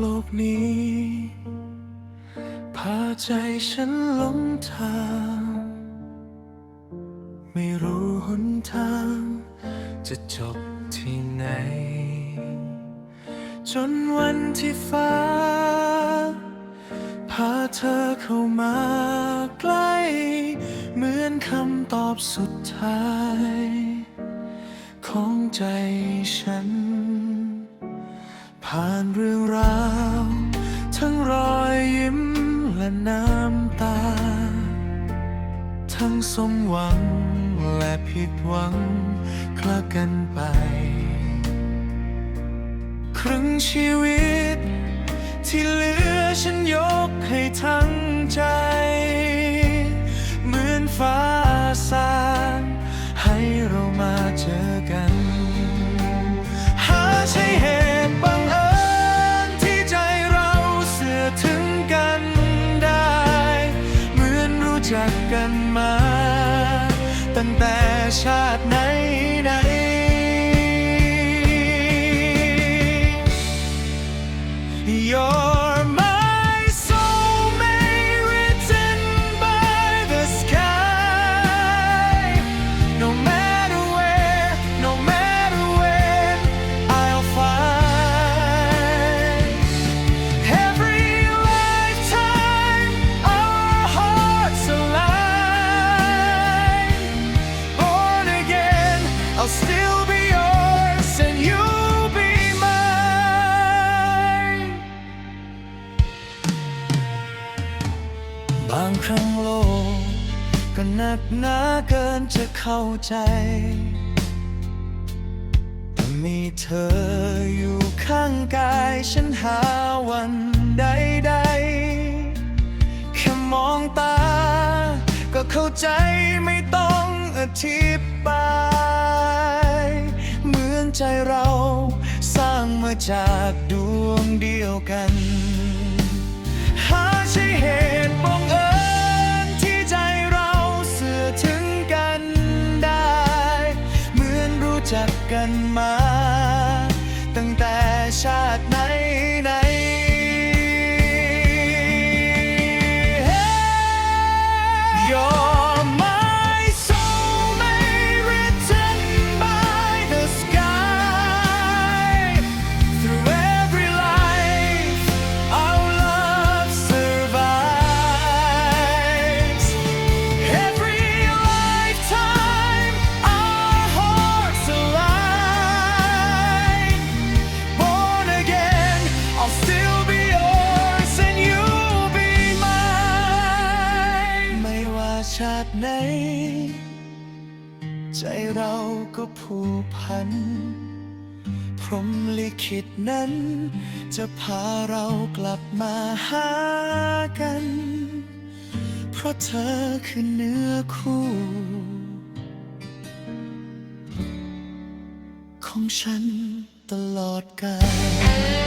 โลกนี้ พาใจฉันหลงทาง ไม่รู้หนทาง จะจบที่ไหน จนวันที่ฟ้า พาเธอเข้ามาใกล้ เหมือนคำตอบสุดท้าย ของใจฉัน ผ่านเรื่องราว ทั้งรอยยิ้มและน้ำตา ทั้งสมหวังและผิดหวังคลากันไป ครึ่งชีวิตที่เหลือฉันยกให้ทั้ง จักกันมา ตั้งแต่ชาติไหนไหน บางครั้งโลกก็หนักหนาเกินจะเข้าใจ แต่มีเธออยู่ข้างกายฉันหาวันใดๆแค่มองตา ก็เข้าใจไม่ต้องอธิบาย เหมือนใจเราสร้างมาจากดวงเดียวกัน จักกันมา ตั้งแต่ชาติไหนไหน ชาติไหน ใจเราก็ผูกพัน พรหมลิขิตนั้น จะพาเรากลับมาหากัน เพราะเธอคือเนื้อคู่ ของฉันตลอดกาล